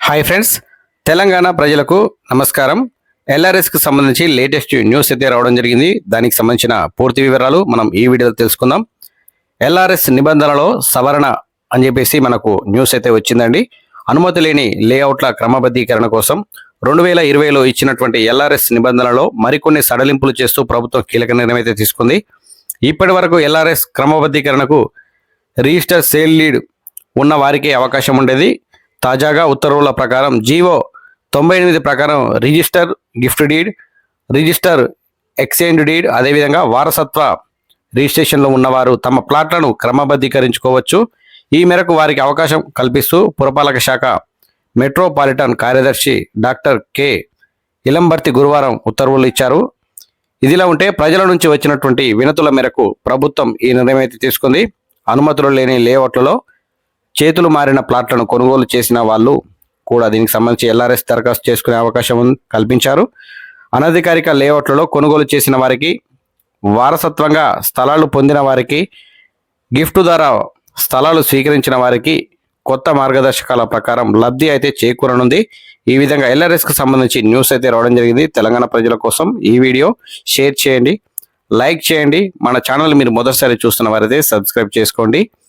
Hi friends Telangana ప్రజలకు నమస్కారం. ఎల్ఆర్ఎస్కి సంబంధించి లేటెస్ట్ న్యూస్ అయితే రావడం జరిగింది. దానికి సంబంధించిన పూర్తి వివరాలు మనం ఈ వీడియోలో తెలుసుకుందాం. ఎల్ఆర్ఎస్ నిబంధనలో సవరణ అని చెప్పేసి మనకు న్యూస్ అయితే వచ్చిందండి. అనుమతి లేని లేఅవుట్ల క్రమబద్ధీకరణ కోసం రెండు వేల ఇరవైలో ఇచ్చినటువంటి ఎల్ఆర్ఎస్ నిబంధనలో మరికొన్ని సడలింపులు చేస్తూ ప్రభుత్వం కీలక నిర్ణయం అయితే తీసుకుంది. ఇప్పటి వరకు ఎల్ఆర్ఎస్ క్రమబద్ధీకరణకు రిజిస్టర్ సేల్ లీడ్ ఉన్న వారికి అవకాశం ఉండేది. తాజాగా ఉత్తర్వుల ప్రకారం జీవో తొంభై ఎనిమిది ప్రకారం register gift deed register exchange deed అదేవిధంగా వారసత్వ రిజిస్ట్రేషన్లో ఉన్నవారు తమ ప్లాట్లను క్రమబద్ధీకరించుకోవచ్చు. ఈ మేరకు వారికి అవకాశం కల్పిస్తూ పురపాలక శాఖ మెట్రోపాలిటన్ కార్యదర్శి డాక్టర్ కె. ఇలంబర్తి గురువారం ఉత్తర్వులు ఇచ్చారు. ఇదిలా ఉంటే ప్రజల నుంచి వచ్చినటువంటి వినతుల మేరకు ప్రభుత్వం ఈ నిర్ణయం అయితే తీసుకుంది. అనుమతులు లేని లేఅవుట్లలో చేతులు మారిన ప్లాట్లను కొనుగోలు చేసిన వాళ్ళు కూడా దీనికి సంబంధించి ఎల్ఆర్ఎస్ దరఖాస్తు చేసుకునే అవకాశం కల్పించారు. అనధికారిక లేఅవుట్లలో కొనుగోలు చేసిన వారికి వారసత్వంగా స్థలాలు పొందిన వారికి గిఫ్ట్ ద్వారా స్థలాలు స్వీకరించిన వారికి కొత్త మార్గదర్శకాల ప్రకారం లబ్ధి అయితే చేకూరనుంది. ఈ విధంగా ఎల్ఆర్ఎస్కి సంబంధించి న్యూస్ అయితే రావడం జరిగింది. తెలంగాణ ప్రజల కోసం ఈ వీడియో షేర్ చేయండి లైక్ చేయండి. మన ఛానల్ మీరు మొదటిసారి చూస్తున్న వారైతే సబ్స్క్రైబ్ చేసుకోండి.